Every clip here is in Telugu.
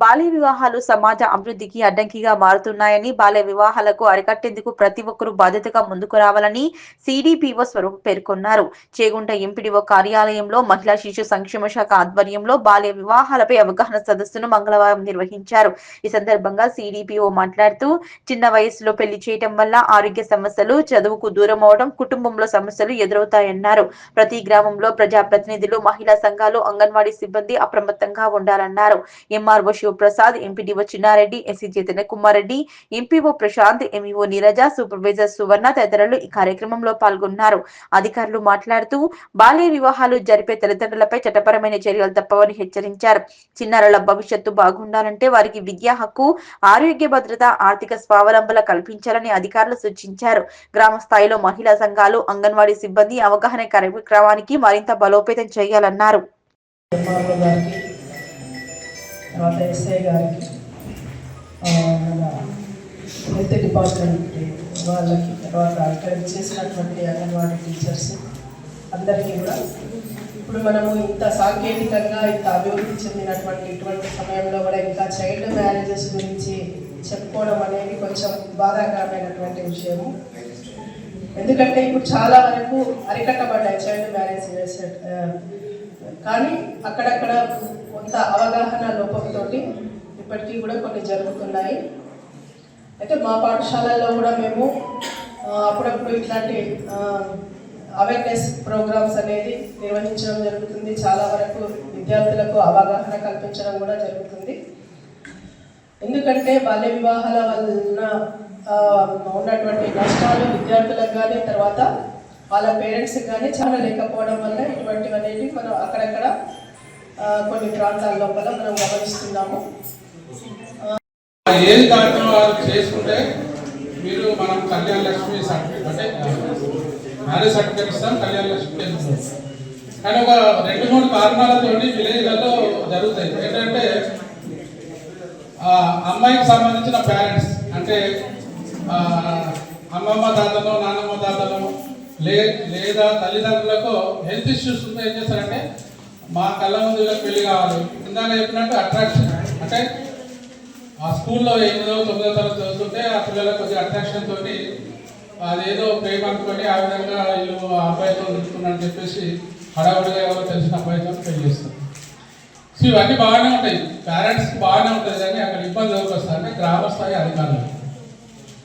బాల్య వివాహాలు సమాజ అభివృద్ధికి అడ్డంకిగా మారుతున్నాయని బాల్య వివాహాలకు అరికట్టేందుకు ప్రతి ఒక్కరూ బాధ్యతగా ముందుకు రావాలని సిడిపిఓ స్వరూప్ పేర్కొన్నారు. చేగుంట ఎంపీడీఓ కార్యాలయంలో మహిళా శిశు సంక్షేమ శాఖ ఆధ్వర్యంలో బాల్య వివాహాలపై అవగాహన సదస్సును మంగళవారం నిర్వహించారు. ఈ సందర్భంగా సిడిపిఓ మాట్లాడుతూ చిన్న వయసులో పెళ్ళి చేయటం వల్ల ఆరోగ్య సమస్యలు చదువుకు దూరం అవడం కుటుంబంలో సమస్యలు ఎదురవుతాయన్నారు. ప్రతి గ్రామంలో ప్రజాప్రతినిధులు మహిళా సంఘాలు అంగన్వాడీ సిబ్బంది అప్రమత్తంగా ఉండాలన్నారు. MRO Prasad MPDO Chinnareddy SC Chaitanya Kumar Reddy MPO Prashanth MEO Neeraja supervisor Suvarna తదితరులు ఈ కార్యక్రమంలో పాల్గొన్నారు. అధికారులు మాట్లాడుతూ బాల్య వివాహాలు జరిపే తల్లిదండ్రులపై చట్టపరమైన చర్యలు తప్పవని హెచ్చరించారు. చిన్నారుల భవిష్యత్తు బాగుండాలంటే వారికి విద్యా హక్కు ఆరోగ్య భద్రత ఆర్థిక స్వావలంబన కల్పించాలని అధికారులు సూచించారు. గ్రామ స్థాయిలో మహిళా సంఘాలు అంగన్వాడీ సిబ్బంది అవగాహన కార్యక్రమానికి మరింత బలోపేతం చేయాలన్నారు. తర్వాత ఎస్ఐ గారికి మన హెల్త్ డిపార్ట్మెంట్ వాళ్ళకి తర్వాత ఇక్కడ చేసినటువంటి అంగన్వాడీ టీచర్స్ అందరికీ కూడా ఇప్పుడు మనము ఇంత సాంకేతికంగా ఇంత అభివృద్ధి చెందినటువంటి ఇటువంటి సమయంలో కూడా ఇంకా చైల్డ్ మ్యారేజెస్ గురించి చెప్పుకోవడం అనేది కొంచెం బాధాకరమైనటువంటి విషయము. ఎందుకంటే ఇప్పుడు చాలా వరకు అరికట్టబడ్డాయి చైల్డ్ మ్యారేజ్ కానీ అక్కడక్కడ కొంత అవగాహన లోపంతో ఇప్పటికీ కూడా కొన్ని జరుగుతున్నాయి. అయితే మా పాఠశాలల్లో కూడా మేము అప్పుడప్పుడు ఇట్లాంటి అవేర్నెస్ ప్రోగ్రామ్స్ అనేది నిర్వహించడం జరుగుతుంది. చాలా వరకు విద్యార్థులకు అవగాహన కల్పించడం కూడా జరుగుతుంది. ఎందుకంటే బాల్య వివాహాల వలన ఉన్నటువంటి నష్టాలు విద్యార్థులకు కానీ తర్వాత వాళ్ళ పేరెంట్స్కి కానీ చాలా లేకపోవడం వల్ల ఇటువంటివి అనేవి మనం అక్కడక్కడ కొన్ని ప్రాంతాల లోపల మనం గమనిస్తున్నాము. ఏది కార్యక్రమం వాళ్ళు చేసుకుంటే మీరు మనం కళ్యాణ లక్ష్మి సర్టిఫికేట్ అంటే మ్యారేజ్ సర్టిఫికేట్ ఇస్తాం కళ్యాణ లక్ష్మి కానీ ఒక రెండు మూడు కారణాలతో విలేజ్లలో జరుగుతాయి. ఏంటంటే అమ్మాయికి సంబంధించిన పేరెంట్స్ అంటే అమ్మమ్మ తాతలో నాన్నమ్మ తాతలో లే లేదా తల్లిదండ్రులకు హెల్త్ ఇష్యూస్ ఉంటే ఏం చేస్తారంటే మా కళ్ళ ముందు పెళ్ళి కావాలి. ఇందాక చెప్పినట్టు అట్రాక్షన్ అంటే ఆ స్కూల్లో ఎనిమిదో తొమ్మిదో తరగతి చదువుతుంటే ఆ పిల్లలకు కొద్దిగా అట్రాక్షన్ తోటి అదేదో ప్రేమ అనుకొని ఆ విధంగా వీళ్ళు ఆ అబ్బాయితో ఉంచుకున్నారని చెప్పేసి హడావుడిగా ఎవరో తెలిసిన అబ్బాయితో పెళ్ళి చేస్తారు సో ఇవన్నీ బాగానే ఉంటాయి. పేరెంట్స్కి బాగానే ఉంటుంది కానీ అక్కడ ఇబ్బంది ఎవరికి గ్రామస్థాయి గ్రామ స్థాయి అధికారులు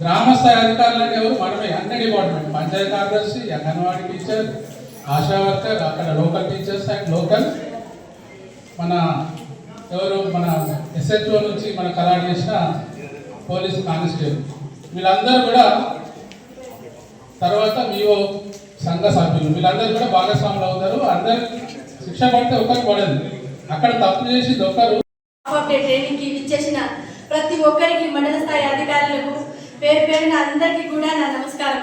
గ్రామ స్థాయి అధికారులు అంటే ఎవరు? మనమే. అన్ని డిపార్ట్మెంట్. పంచాయతీ కార్యదర్శి అంగన్వాడీ టీచర్ ఆశా వర్కర్ అక్కడ లోకల్ టీచర్స్ అండ్ లోకల్ మన ఎవరు? మన ఎస్హెచ్ఓ నుంచి మన కలాడ్ చేసిన పోలీస్ కానిస్టేబుల్. వీళ్ళందరూ కూడా తర్వాత మీఓ సంఘ సభ్యులు. వీళ్ళందరూ కూడా భాగస్వాములు అవుతారు. అందరు శిక్ష పడితే ఒకరు పడదు. అక్కడ తప్పు చేసి ఒకరు ట్రైనింగ్ ఇచ్చేసిన ప్రతి ఒక్కరికి మండల స్థాయి అధికారులకు పేరు పేరున అందరికీ కూడా నా నమస్కారం.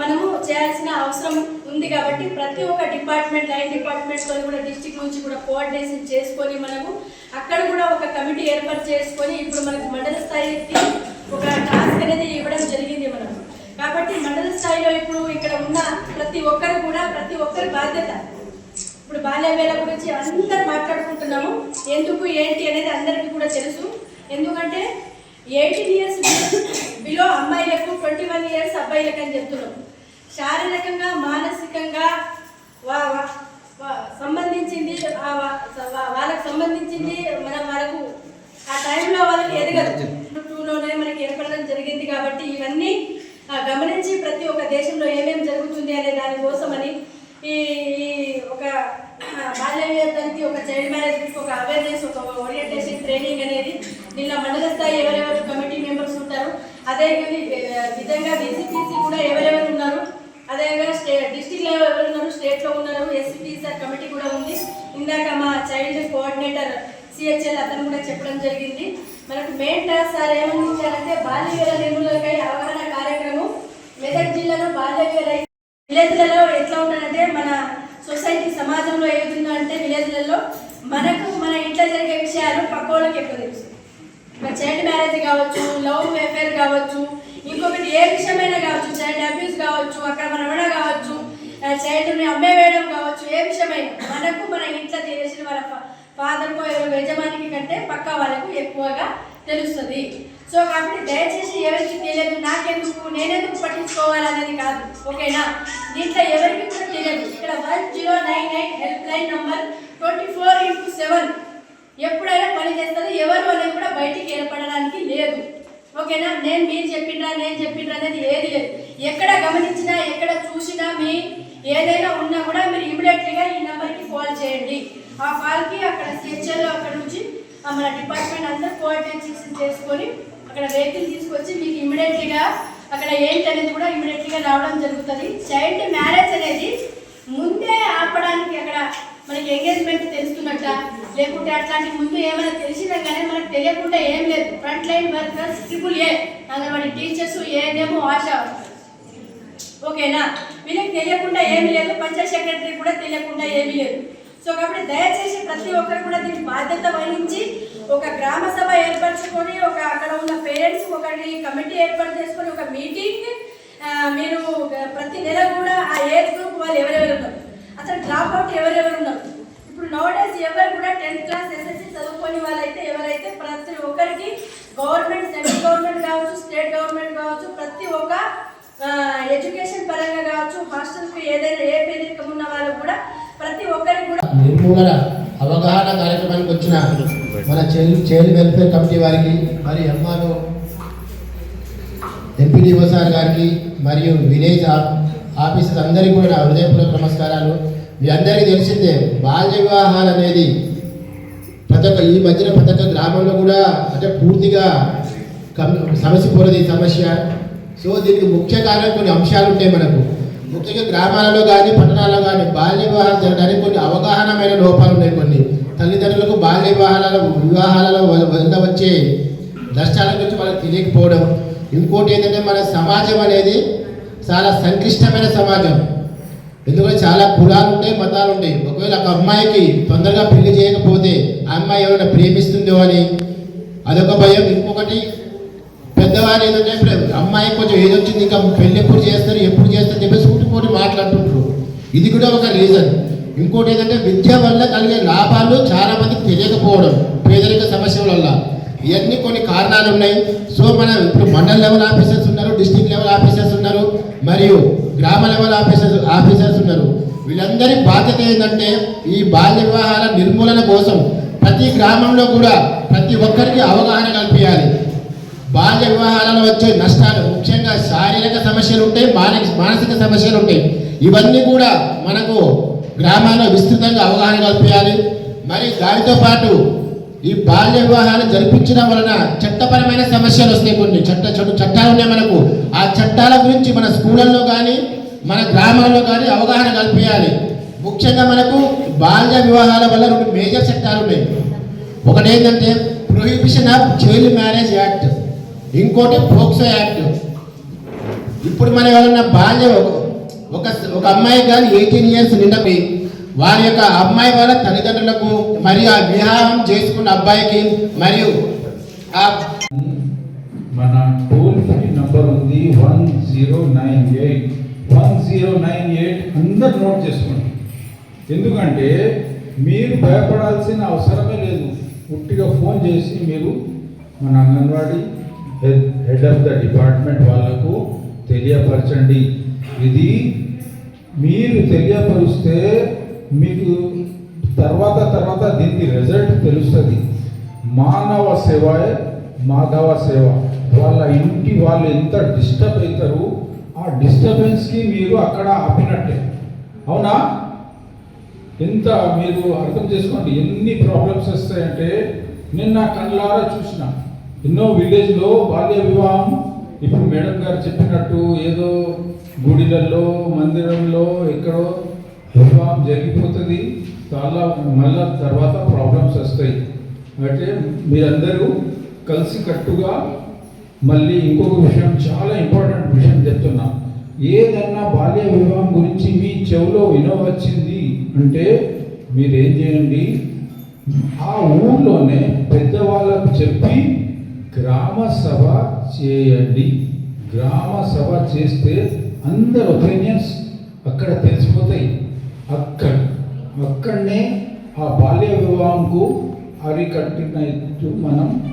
మనము చేయాల్సిన అవసరం ఉంది కాబట్టి ప్రతి ఒక్క డిపార్ట్మెంట్ లైన్ డిపార్ట్మెంట్తో కూడా డిస్టిక్ నుంచి కూడా కోఆర్డినేషన్ చేసుకొని మనము అక్కడ కూడా ఒక కమిటీ ఏర్పాటు చేసుకొని ఇప్పుడు మనకు మండల స్థాయికి ఒక టాస్క్ అనేది ఇవ్వడం జరిగింది మనం కాబట్టి మండల స్థాయిలో ఇప్పుడు ఇక్కడ ఉన్న ప్రతి ఒక్కరు కూడా ప్రతి ఒక్కరి బాధ్యత. ఇప్పుడు బాల్యవేళ గురించి అందరు మాట్లాడుకుంటున్నాము. ఎందుకు ఏంటి అనేది అందరికీ కూడా తెలుసు. ఎందుకంటే ఎయిటీన్ ఇయర్స్ బిలో అమ్మాయిలకు ట్వంటీ వన్ ఇయర్స్ అబ్బాయిలకు అని చెప్తున్నాం. శారీరకంగా మానసికంగా సంబంధించింది వాళ్ళకు సంబంధించింది మనం వాళ్ళకు ఆ టైంలో వాళ్ళకి ఎదగదు టూలోనే మనకి ఏర్పడడం జరిగింది కాబట్టి ఇవన్నీ ఆ, గమనించి ప్రతి ఒక్క దేశంలో ఏమేమి జరుగుతుంది అనే దానికోసమని ఈ ఈ ఒక ఆ, బాల్య వివాహానికి ఒక చైల్డ్ మ్యారేజ్ ఒక అవేర్నెస్ ఒక ఓరియంటేషన్ ట్రైనింగ్ అనేది నిన్న మండల స్థాయి ఎవరెవరు కమిటీ మెంబర్స్ ఉంటారు అదే వి- విధంగా విసిపిసి కూడా ఎవరెవరు ఉన్నారు అదేవిధంగా స్టే డిస్టిక్ లెవెల్ స్టేట్లో ఉన్నారు స్టేట్ ఎస్పీసీఆర్ కమిటీ కూడా ఉంది. ఇందాక మా చైల్డ్ కోఆర్డినేటర్ సిహెచ్ఎల్ అతను కూడా చెప్పడం జరిగింది. మనకు మెయిన్ టాస్క్ సార్ ఏమందించారంటే ఇచ్చారంటే బాల్య వివాహ నిర్మూలనకై అవగాహన కార్యక్రమం మెదక్ జిల్లాలో బాల్య విలేజ్లలో ఎట్లా ఉంటుందంటే మన సొసైటీ సమాజంలో ఏముందో అంటే విలేజ్లలో మనకు మన ఇంట్లో జరిగే విషయాలు పక్క వాళ్ళకి ఎక్కువ తెలుసు. ఇంకా చైల్డ్ మ్యారేజ్ కావచ్చు లవ్ అఫేర్ కావచ్చు ఇంకొకటి ఏ విషయమైనా కావచ్చు చైల్డ్ అబ్యూస్ కావచ్చు అక్కడ మనమైనా కావచ్చు చైల్డ్ని అమ్మేవేయడం కావచ్చు ఏ విషయమైనా. మనకు మన ఇంట్లో చేసిన వాళ్ళ ఫాదర్కో ఎవరు యజమానికి కంటే పక్క వాళ్ళకు ఎక్కువగా తెలుస్తుంది. సో కాబట్టి దయచేసి ఎవరికి తెలియదు నాకెందుకు నేనెందుకు పట్టించుకోవాలనేది కాదు. ఓకేనా? దీంట్లో ఎవరికి కూడా తెలియదు. ఇక్కడ one zero nine eight help line number twenty four into seven. ఎప్పుడైనా పని చేస్తుంది ఎవరు అనేది కూడా బయటికి ఏర్పడడానికి లేదు. ఓకేనా? నేను మీరు చెప్పిండ్రా నేను చెప్పిండ్రా అనేది ఏది లేదు. ఎక్కడ గమనించినా ఎక్కడ చూసినా మీ ఏదైనా ఉన్నా కూడా మీరు ఇమీడియట్లీగా ఈ నెంబర్కి కాల్ చేయండి. ఆ కాల్కి అక్కడ సిహెచ్ఎల్ అక్కడ నుంచి మన డిపార్ట్మెంట్ అంతా కోఆర్డినేషన్ చేసుకొని అక్కడ వెహికల్ తీసుకొచ్చి మీకు ఇమీడియట్లీగా అక్కడ ఏంటి అనేది కూడా ఇమీడియట్లీగా రావడం జరుగుతుంది. చైల్డ్ మ్యారేజ్ అనేది ముందే ఆపడానికి అక్కడ మనకి ఎంగేజ్మెంట్ తెలుస్తున్నట్ట? లేకుంటే అట్లాంటి ముందు ఏమైనా తెలిసినా కానీ మనకు తెలియకుండా ఏం లేదు. Front line workers triple A anganwadi teachers ఏదేమో ASHA. ఓకేనా? వీళ్ళకి తెలియకుండా ఏమీ లేదు పంచాయత్ సెక్రటరీ కూడా తెలియకుండా ఏమీ లేదు. సో కాబట్టి దయచేసి ప్రతి ఒక్కరు కూడా దీని బాధ్యత వహించి ఒక గ్రామ సభ ఏర్పరచుకొని ఒక అక్కడ ఉన్న పేరెంట్స్ ఒకటి కమిటీ ఏర్పాటు చేసుకొని ఒక మీటింగ్ మీరు ప్రతి నెల కూడా ఆ ఏజ్ గ్రూప్ వాళ్ళు ఎవరెవరు ఉన్నారు? అసలు డ్రాప్ అవుట్ ఎవరెవరు ఉన్నారు? ఇప్పుడు నోడేస్ ఎవరు కూడా టెన్త్ క్లాస్ ఎస్ఎస్సి చదువుకొని వాళ్ళైతే ఎవరైతే ప్రతి ఒక్కరికి గవర్నమెంట్ సెంట్రల్ గవర్నమెంట్ కావచ్చు స్టేట్ గవర్నమెంట్ కావచ్చు ప్రతి ఒక్క ఎడ్యుకేషన్ పరంగా కావచ్చు హాస్టల్కి ఏదైనా ఏ పేదరికం ఉన్న వాళ్ళు కూడా ప్రతి ఒక్కరికి కూడా నిర్మూలన అవగాహన కార్యక్రమానికి వచ్చిన మన చైల్డ్ చైల్డ్ వెల్ఫేర్ కమిటీ వారికి మరి ఎంఆర్ఓ ఎంపీడీఓ సార్ గారికి మరియు విలేజ్ ఆఫీసర్ అందరికీ కూడా నా హృదయపూర్వక నమస్కారాలు. మీ అందరికీ తెలిసిందే బాల్య వివాహాలు అనేది ప్రతి ఒక్క ఈ మధ్యన ప్రతి ఒక్క గ్రామంలో కూడా అంటే పూర్తిగా కమ్ సమస్య పోలేదు ఈ సమస్య. సో దీనికి ముఖ్య కారణం కొన్ని అంశాలు ఉంటాయి మనకు. ముఖ్యంగా గ్రామాలలో కానీ పట్టణాల్లో కానీ బాల్య వివాహాలు జరగడానికి కొన్ని అవగాహనమైన లోపాలు ఉన్నాయి కొన్ని. తల్లిదండ్రులకు బాల్య వివాహాల వివాహాలలో వల్ల వచ్చే నష్టాల గురించి మనకు తెలియకపోవడం. ఇంకోటి ఏంటంటే మన సమాజం అనేది చాలా సంక్లిష్టమైన సమాజం. ఎందుకంటే చాలా కులాలు ఉంటాయి మతాలు ఉంటాయి. ఒకవేళ ఒక అమ్మాయికి తొందరగా పెళ్ళి చేయకపోతే ఆ అమ్మాయి ఎవరైనా ప్రేమిస్తుందో అని అదొక భయం. ఇంకొకటి పెద్దవారు ఏంటంటే ఇప్పుడు అమ్మాయి కొంచెం ఏది వచ్చింది ఇంకా పెళ్ళి ఎప్పుడు చేస్తారు ఎప్పుడు చేస్తారు చెప్పేసి సూటిపోటి మాట్లాడుతుంటారు ఇది కూడా ఒక రీజన్ ఇంకోటి ఏంటంటే విద్య వల్ల కలిగే లాభాలు చాలా మందికి తెలియకపోవడం పేదరిక సమస్యల వల్ల. ఇవన్నీ కొన్ని కారణాలు ఉన్నాయి. సో మన ఇప్పుడు మండల్ లెవెల్ ఆఫీసర్స్ ఉన్నారు డిస్టిక్ లెవెల్ ఆఫీసర్స్ ఉన్నారు మరియు గ్రామ లెవెల్ ఆఫీసర్స్ ఆఫీసర్స్ ఉన్నారు. వీళ్ళందరి బాధ్యత ఏంటంటే ఈ బాల్య వివాహాల నిర్మూలన కోసం ప్రతి గ్రామంలో కూడా ప్రతి ఒక్కరికి అవగాహన బాల్య వివాహాలలో వచ్చే నష్టాలు ముఖ్యంగా శారీరక సమస్యలు ఉంటాయి మానసిక మానసిక సమస్యలు ఉంటాయి ఇవన్నీ కూడా మనకు గ్రామాల్లో విస్తృతంగా అవగాహన కల్పించాలి. మరి దానితో పాటు ఈ బాల్య వివాహాలు జరిపించడం వలన చట్టపరమైన సమస్యలు వస్తాయి కొన్ని. చట్ట చట్ట చట్టాలు ఉన్నాయి మనకు. ఆ చట్టాల గురించి మన స్కూళ్ళల్లో కానీ మన గ్రామాల్లో కానీ అవగాహన కల్పించాలి. ముఖ్యంగా మనకు బాల్య వివాహాల వల్ల రెండు మేజర్ చట్టాలు ఉన్నాయి. ఒకటి ఏంటంటే prohibition of child marriage act ఇంకోటి పోక్సో యాక్ట్. ఇప్పుడు మన ఎవరన్నా బాల్య ఒక ఒక అమ్మాయి కానీ ఎయిటీన్ ఇయర్స్ నిండపి వారి యొక్క అమ్మాయి వాళ్ళ తల్లిదండ్రులకు మరియు ఆ వివాహం చేసుకున్న అబ్బాయికి మరియు ఆ మన టోల్ ఫ్రీ నంబర్ ఉంది one zero nine eight. One zero nine eight అందరు నోట్ చేసుకోండి. ఎందుకంటే మీరు భయపడాల్సిన అవసరమే లేదు. పుట్టిగా ఫోన్ చేసి మీరు మన anganwadi head head of the department వాళ్ళకు తెలియపరచండి. ఇది మీరు తెలియపరిస్తే మీకు తర్వాత తర్వాత దీనికి రిజల్ట్ తెలుస్తుంది. మానవ సేవే మాధవ సేవ. వాళ్ళ ఇంటి వాళ్ళు ఎంత డిస్టర్బ్ అవుతారు ఆ డిస్టర్బెన్స్కి మీరు అక్కడ ఆపినట్టే. అవునా? ఎంత మీరు అర్థం చేసుకోండి ఎన్ని ప్రాబ్లమ్స్ వస్తాయంటే నేను నా కళ్ళారా చూసిన. ఎన్నో విలేజ్లో బాల్య వివాహం. ఇప్పుడు మేడం గారు చెప్పినట్టు ఏదో గుడిలలో మందిరంలో ఎక్కడో వివాహం జరిగిపోతుంది. చాలా మళ్ళా తర్వాత ప్రాబ్లమ్స్ వస్తాయి. అంటే మీరందరూ కలిసి కట్టుగా మళ్ళీ ఇంకొక విషయం చాలా ఇంపార్టెంట్ విషయం చెప్తున్నా. ఏదన్నా బాల్య వివాహం గురించి మీ చెవిలో వినవచ్చింది అంటే మీరేం చేయండి? ఆ ఊర్లోనే పెద్దవాళ్ళకు చెప్పి గ్రామ సభ చేయండి. గ్రామ సభ చేస్తే అందరు ఒపీనియన్స్ అక్కడ తెలిసిపోతాయి. అక్కడ అక్కడనే ఆ బాల్య వివాహంకు అరికట్టినట్టు మనం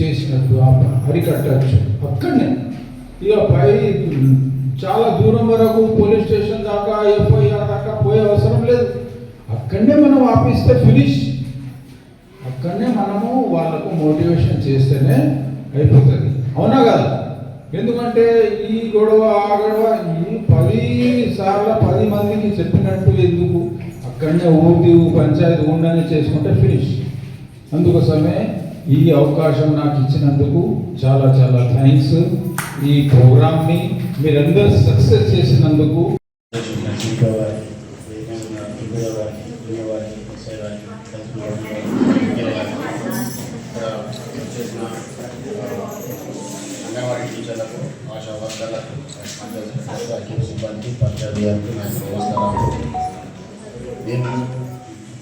చేసినట్టు అరికట్టచ్చు. అక్కడనే. ఇక పై చాలా దూరం వరకు పోలీస్ స్టేషన్ దాకా ఎఫ్ఐఆర్ దాకా పోయే అవసరం లేదు. అక్కడనే మనం ఆపిస్తే ఫినిష్. కానీ మనము వాళ్ళకు మోటివేషన్ చేస్తేనే అయిపోతుంది. అవునా కదా? ఎందుకంటే ఈ గొడవ ఆ గొడవ ఈ పది సార్ల పది మందికి చెప్పినట్టు ఎందుకు? అక్కడనే ఊరి పంచాయతీ ఉండనే చేసుకుంటే ఫినిష్ అందుకోసమే ఈ అవకాశం నాకు ఇచ్చినందుకు చాలా చాలా థ్యాంక్స్ ఈ ప్రోగ్రామ్ని మీరందరూ సక్సెస్ చేసినందుకు ఇంట్లో వారికి ఇంట్లో వారికి ఇంట్లో వారికి ఎస్ఐ వారికి తహసీల్దార్ వారికి, ఇంట్లో వారికి, ఇక్కడ వచ్చేసిన ఆ, అంగన్వాడీ టీచర్లకు ఆశా వర్కర్లకు పంచాయతీ వారికి సిబ్బంది గారికి నాకు నమస్కారాలు నేను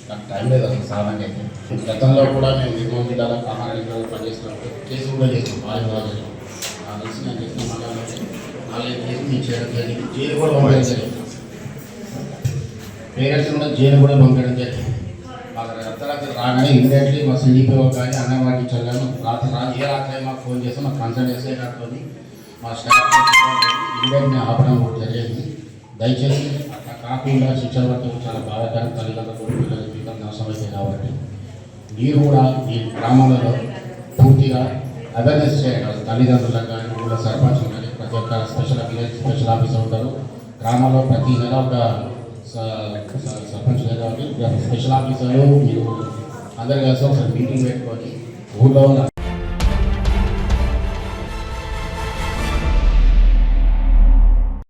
నాకు టైం లేదు అసలు సాధారణంగా అయితే. గతంలో కూడా నేను నిర్మల్ జిల్లాలో కామారెడ్డిలో పనిచేసినప్పుడు కేసు కూడా చేసాను బాగా బాగా చేసాను నాకు తెలిసి నేను చేసిన మండలంలో నాలుగైదు కేసులు నేను చేయడం జరిగింది. జైలు కూడా పంపడం జరిగింది. పేరెంట్స్ కూడా జైలు కూడా పంపడం జరిగింది. మాకు అర్ధరాత్రి రాగానే ఇమీడియట్లీ మా సిడిపిఓ కానీ అంగన్వాడీ చల్లాను రాత్రి రా ఏ రాత్రి మాకు ఫోన్ చేస్తే మాకు కన్సల్ట్ చేసే కాకపోతే మా స్టాఫ్ ఇమీడియట్ మేము ఆపడం కూడా జరిగింది. దయచేసి అట్లా కాకుండా శిక్షణ పడటం చాలా బాధాకరం తల్లిదండ్రులు పిల్లల జీవితం నాశనమైతే కాబట్టి మీరు కూడా ఈ గ్రామాలలో పూర్తిగా అవేర్నెస్ చేయాలి. తల్లిదండ్రులకు కానీ ఊళ్ళో సర్పంచ్ కానీ ప్రతి ఒక్క స్పెషల్ విలేజ్ స్పెషల్ ఆఫీసర్ ఉంటారు. గ్రామాల్లో ప్రతి నెల ఒక సర్పంచ్ లేదా స్పెషల్ ఆఫీసర్లు మీరు అందరు కలిసి ఒకసారి మీటింగ్ పెట్టుకొని ఊళ్ళో ఉన్న